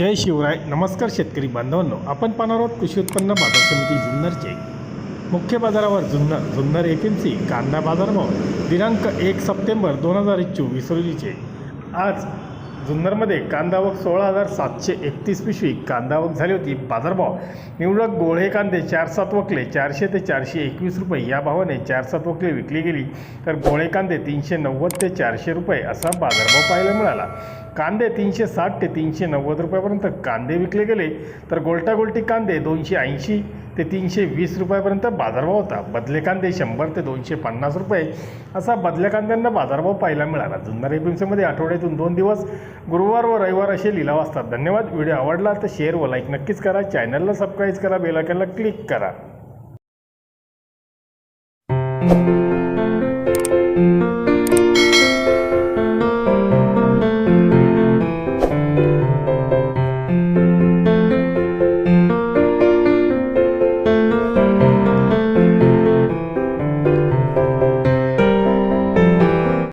जय शिवराय. नमस्कार शेतकरी बांधवांनो. आपण पाहणार आहोत कृषी उत्पन्न बाजार समिती जुन्नरचे मुख्य बाजारावर Junnar Junnar F M C कांदा बाजारभाव दिनांक एक सप्टेंबर दोन हजार चोवीस रोजीचे. आज जुन्नरमध्ये कांदावक सोळा हजार सातशे एकतीस पिशवी कांदावक झाली होती. बाजारभाव निवडक गोळे कांदे चार सात वकले चारशे ते चारशे एकवीस रुपये. या भावाने चार सात वकले विकली गेली. तर गोळे कांदे तीनशे नव्वद ते चारशे रुपये असा बाजारभाव पाहायला मिळाला. कांदे तीनशे साठ ते तीनशे नव्वद रुपयापर्यंत कांदे विकले गेले तर गोलटागोलटी कांदे दोनशे ऐंशी ते तीनशे वीस रुपयापर्यंत बाजारभाव होता. बदले कांदे शंभर ते दोनशे पन्नास रुपये असा बदल्या कांद्यांना बाजारभाव पाहायला मिळाला. जुन्नर एपीएमसीमध्ये आठवड्यातून दोन दिवस गुरुवार व रविवार असे लिलाव असतात. धन्यवाद. व्हिडिओ आवडला तर शेअर व लाईक नक्कीच करा. चॅनलला सबस्क्राईब करा. बेलायकनला क्लिक करा.